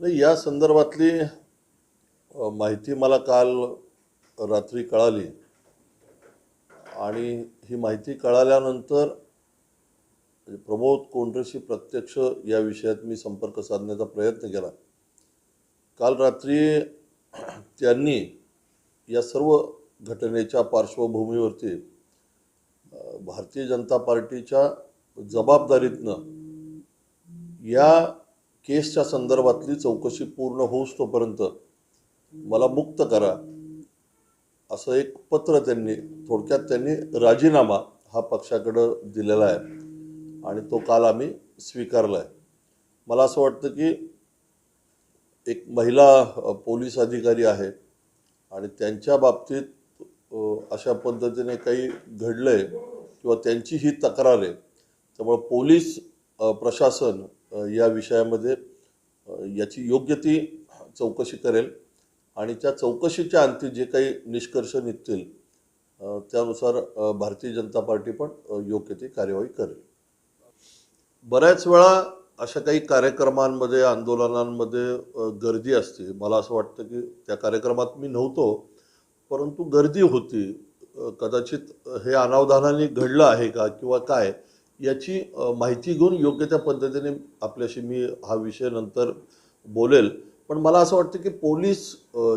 नाही या संदर्भातली माहिती मला काल रात्री कळाली. आणि ही माहिती कळाल्यानंतर म्हणजे प्रमोद कोंढरेशी प्रत्यक्ष या विषयात मी संपर्क साधण्याचा प्रयत्न केला. काल रात्री त्यांनी या सर्व घटनेच्या पार्श्वभूमीवरती भारतीय जनता पार्टीच्या जबाबदारीतनं या केसच्या संदर्भातली चौकशी पूर्ण होऊस तोपर्यंत मला मुक्त करा असं एक पत्र त्यांनी थोडक्यात त्यांनी राजीनामा हा पक्षाकडं दिलेला आहे आणि तो काल आम्ही स्वीकारला आहे मला असं वाटतं की एक महिला पोलीस अधिकारी आहे आणि त्यांच्या बाबतीत अशा पद्धतीने काही घडलं आहे किंवा त्यांची ही तक्रार आहे. त्यामुळं पोलीस प्रशासन या विषयामध्ये याची योग्य ती चौकशी करेल आणि त्या चौकशीच्या अंती जे काही निष्कर्ष निघतील त्यानुसार भारतीय जनता पार्टी पण योग्य ती कार्यवाही करेल. बऱ्याच वेळा अशा काही कार्यक्रमांमध्ये आंदोलनांमध्ये गर्दी असते. मला असं वाटतं की त्या कार्यक्रमात मी नव्हतो परंतु गर्दी होती. कदाचित हे अनावधानाने घडलं आहे का किंवा काय? याची माहिती घेऊन योग्य त्या पद्धतीने आपल्याशी मी हा विषय नंतर बोलेल. पण मला असं वाटतं की पोलीस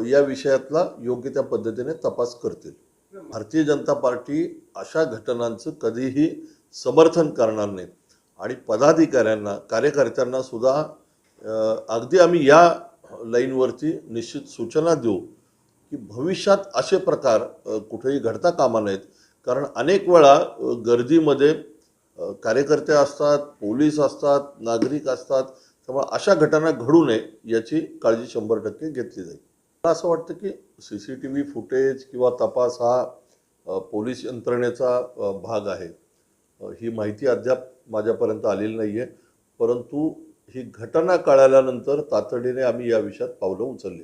या विषयातला योग्य त्या पद्धतीने तपास करतील. भारतीय जनता पार्टी अशा घटनांचं कधीही समर्थन करणार नाही. आणि पदाधिकाऱ्यांना कार्यकर्त्यांना सुद्धा अगदी आम्ही या लाईनवरती निश्चित सूचना देऊ की भविष्यात असे प्रकार कुठेही घडता कामा नयेत. कारण अनेक वेळा गर्दीमध्ये कार्यकर्ते असतात पोलीस असतात नागरिक असतात त्यामुळे अशा घटना घडू नये याची काळजी शंभर टक्के घेतली जाईल. मला असं वाटतं की C C T V footage किंवा तपास हा पोलीस यंत्रणेचा भाग आहे. ही माहिती अद्याप माझ्यापर्यंत आलेली नाही आहे परंतु ही घटना कळाल्यानंतर तातडीने आम्ही या विषयात पावलं उचलली